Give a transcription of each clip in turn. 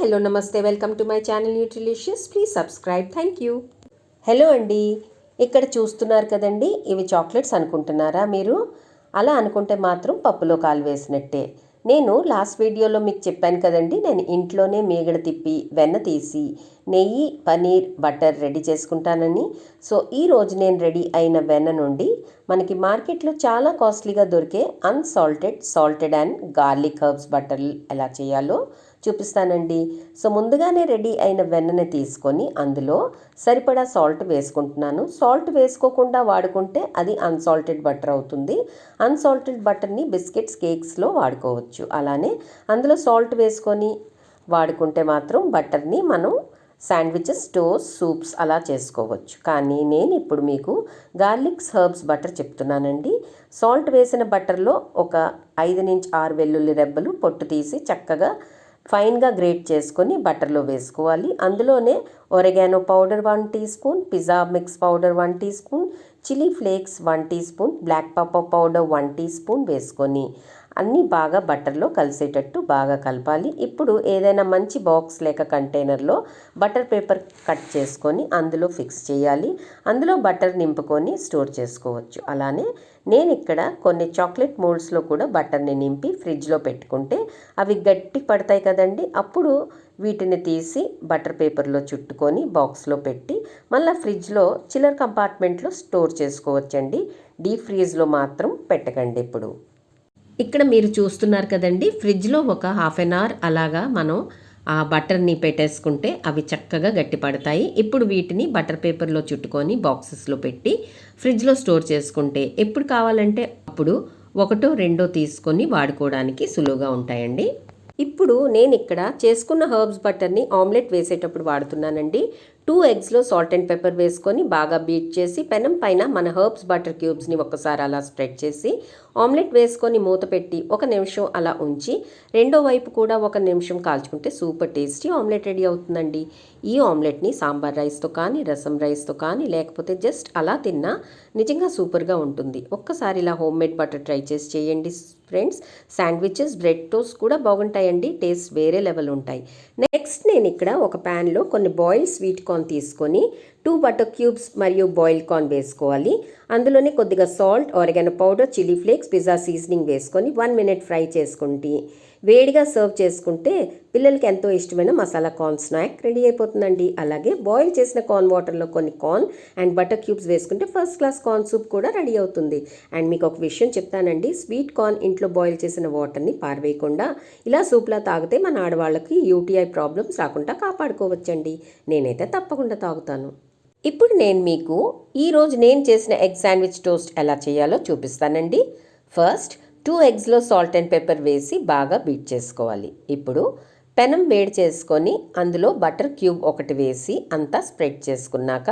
Hello నమస్తే welcome to my channel Nutrilicious. Please subscribe. Thank you. Hello అండి ఇక్కడ చూస్తున్నారు కదండి ఇవి చాక్లెట్స్ అనుకుంటున్నారా మీరు? అలా అనుకుంటే మాత్రం పప్పులో కాలు వేసినట్టే. నేను లాస్ట్ వీడియోలో మీకు చెప్పాను కదండి నేను ఇంట్లోనే మీగడ తిప్పి వెన్న తీసి నెయ్యి పనీర్ బటర్ రెడీ చేసుకుంటానని. సో ఈ రోజు నేను రెడీ అయిన వెన్న నుండి మనకి మార్కెట్లో చాలా కాస్ట్లీగా దొరికే unsalted salted and garlic herbs butter ఎలా చేయాలో చూపిస్తానండి. సో ముందుగానే రెడీ అయిన వెన్నని తీసుకొని అందులో సరిపడా సాల్ట్ వేసుకుంటున్నాను. సాల్ట్ వేసుకోకుండా వాడుకుంటే అది అన్సాల్టెడ్ బటర్ అవుతుంది. అన్సాల్టెడ్ బటర్ని బిస్కెట్స్ కేక్స్లో వాడుకోవచ్చు. అలానే అందులో సాల్ట్ వేసుకొని వాడుకుంటే మాత్రం బటర్ని మనం శాండ్విచెస్ టోస్ సూప్స్ అలా చేసుకోవచ్చు. కానీ నేను ఇప్పుడు మీకు గార్లిక్స్ హర్బ్స్ బటర్ చెప్తున్నానండి. సాల్ట్ వేసిన బటర్లో ఒక ఐదు నుంచి ఆరు వెల్లుల్లి రెబ్బలు పొట్టు తీసి చక్కగా ఫైన్గా గ్రేట్ చేసుకొని బటర్లో వేసుకోవాలి. అందులోనే oregano powder one teaspoon pizza mix powder one teaspoon chilli flakes one teaspoon black pepper powder one teaspoon వేసుకొని అన్నీ బాగా బటర్లో కలిసేటట్టు బాగా కలపాలి. ఇప్పుడు ఏదైనా మంచి బాక్స్ లేక కంటైనర్లో బటర్ పేపర్ కట్ చేసుకొని అందులో ఫిక్స్ చేయాలి. అందులో బటర్ నింపుకొని స్టోర్ చేసుకోవచ్చు. అలానే నేను ఇక్కడ కొన్ని చాక్లెట్ మోల్డ్స్లో కూడా బటర్ని నింపి ఫ్రిడ్జ్లో పెట్టుకుంటే అవి గట్టి పడతాయి కదండి. అప్పుడు వీటిని తీసి బటర్ పేపర్లో చుట్టుకొని బాక్స్లో పెట్టి మళ్ళీ ఫ్రిడ్జ్లో చిల్లర్ కంపార్ట్మెంట్లో స్టోర్ చేసుకోవచ్చండి. డీప్ ఫ్రీజ్లో మాత్రం పెట్టకండి ఇప్పుడు. ఇక్కడ మీరు చూస్తున్నారు కదండి ఫ్రిడ్జ్లో ఒక హాఫ్ అన్ అవర్ అలాగా మనం ఆ బటర్ని పెట్టేసుకుంటే అవి చక్కగా గట్టిపడతాయి. ఇప్పుడు వీటిని బటర్ పేపర్లో చుట్టుకొని బాక్సెస్లో పెట్టి ఫ్రిడ్జ్లో స్టోర్ చేసుకుంటే ఎప్పుడు కావాలంటే అప్పుడు ఒకటో రెండో తీసుకొని వాడుకోవడానికి సులువుగా ఉంటాయండి. ఇప్పుడు నేను ఇక్కడ చేసుకున్న హర్బ్స్ బటర్ని ఆమ్లెట్ వేసేటప్పుడు వాడుతున్నానండి. టూ ఎగ్స్లో సాల్ట్ అండ్ పెప్పర్ వేసుకొని బాగా బీట్ చేసి పెనం పైన మన హర్బ్స్ బటర్ క్యూబ్స్ని ఒకసారి అలా స్ప్రెడ్ చేసి ఆమ్లెట్ వేసుకొని మూత పెట్టి ఒక నిమిషం అలా ఉంచి రెండో వైపు కూడా ఒక నిమిషం కాల్చుకుంటే సూపర్ టేస్టీ ఆమ్లెట్ రెడీ అవుతుందండి. ఈ ఆమ్లెట్ని సాంబార్ రైస్తో కానీ రసం రైస్తో కానీ లేకపోతే జస్ట్ అలా తిన్నా నిజంగా సూపర్గా ఉంటుంది. ఒక్కసారి ఇలా హోమ్ మేడ్ బటర్ ట్రై చేసి చేయండి ఫ్రెండ్స్. శాండ్విచెస్ బ్రెడ్ టోస్ట్ కూడా బాగుంటాయండి. టేస్ట్ వేరే లెవెల్ ఉంటాయి. నెక్స్ట్ నేను ఇక్కడ ఒక ప్యాన్లో కొన్ని బాయిల్ స్వీట్ కార్న్ తీసుకొని టూ బటర్ క్యూబ్స్ మరియు బాయిల్ కార్న్ వేసుకోవాలి. అందులోనే కొద్దిగా salt oregano powder chilli flakes pizza seasoning వేసుకొని వన్ మినిట్ ఫ్రై చేసుకుంటే వేడిగా సర్వ్ చేసుకుంటే పిల్లలకి ఎంతో ఇష్టమైన మసాలా కార్న్ స్నాక్ రెడీ అయిపోతుందండి. అలాగే బాయిల్ చేసిన కార్న్ వాటర్లో కొన్ని కార్న్ అండ్ బటర్ క్యూబ్స్ వేసుకుంటే ఫస్ట్ క్లాస్ కార్న్ సూప్ కూడా రెడీ అవుతుంది. అండ్ మీకు ఒక విషయం చెప్తానండి స్వీట్ కార్న్ ఇంట్లో బాయిల్ చేసిన వాటర్ని పారవేయకుండా ఇలా సూప్లా తాగితే మన ఆడవాళ్ళకి యూటీఐ ప్రాబ్లమ్స్ రాకుండా కాపాడుకోవచ్చండి. నేనైతే తప్పకుండా తాగుతాను. ఇప్పుడు నేను మీకు ఈరోజు నేను చేసిన ఎగ్ శాండ్విచ్ టోస్ట్ ఎలా చేయాలో చూపిస్తానండి. ఫస్ట్ టూ ఎగ్స్లో సాల్ట్ అండ్ పెప్పర్ వేసి బాగా బీట్ చేసుకోవాలి. ఇప్పుడు పెనం వేడి చేసుకొని అందులో బటర్ క్యూబ్ ఒకటి వేసి అంతా స్ప్రెడ్ చేసుకున్నాక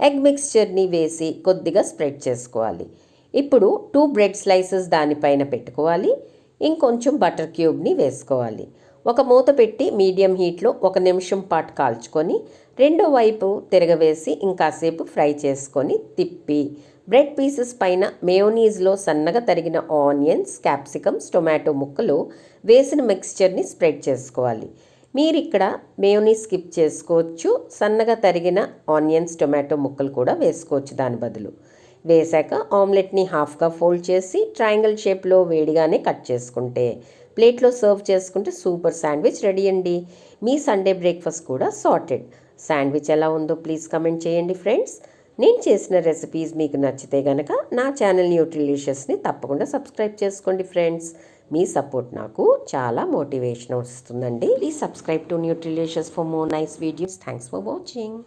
ఎగ్ మిక్స్చర్ని వేసి కొద్దిగా స్ప్రెడ్ చేసుకోవాలి. ఇప్పుడు టూ బ్రెడ్ స్లైసెస్ దానిపైన పెట్టుకోవాలి. ఇంకొంచెం బటర్ క్యూబ్ని వేసుకోవాలి. ఒక మూత పెట్టి మీడియం హీట్లో ఒక నిమిషం పాటు కాల్చుకొని రెండో వైపు తిరగవేసి ఇంకాసేపు ఫ్రై చేసుకొని తిప్పి. బ్రెడ్ పీసెస్ పైన మేయోనీస్లో సన్నగా తరిగిన ఆనియన్స్ క్యాప్సికమ్స్ టొమాటో ముక్కలు వేసిన మిక్స్చర్ని స్ప్రెడ్ చేసుకోవాలి. మీరు ఇక్కడ మేయోనీ స్కిప్ చేసుకోవచ్చు. సన్నగా తరిగిన ఆనియన్స్ టొమాటో ముక్కలు కూడా వేసుకోవచ్చు దాని బదులు. వేశాక ఆమ్లెట్ని హాఫ్గా ఫోల్డ్ చేసి ట్రయాంగిల్ షేప్లో వేడిగానే కట్ చేసుకుంటే ప్లేట్లో సర్వ్ చేసుకుంటే సూపర్ శాండ్విచ్ రెడీ అండి. మీ సండే బ్రేక్ఫాస్ట్ కూడా సార్టెడ్. శాండ్విచ్ ఎలా ఉందో ప్లీజ్ కమెంట్ చేయండి ఫ్రెండ్స్. నేను చేసిన రెసిపీస్ మీకు నచ్చితే గనక నా ఛానల్ న్యూట్రిలిషియస్ని తప్పకుండా సబ్స్క్రైబ్ చేసుకోండి ఫ్రెండ్స్. మీ సపోర్ట్ నాకు చాలా మోటివేషన్ వస్తుందండి. Please subscribe to Nutrilicious for more nice videos. Thanks for watching.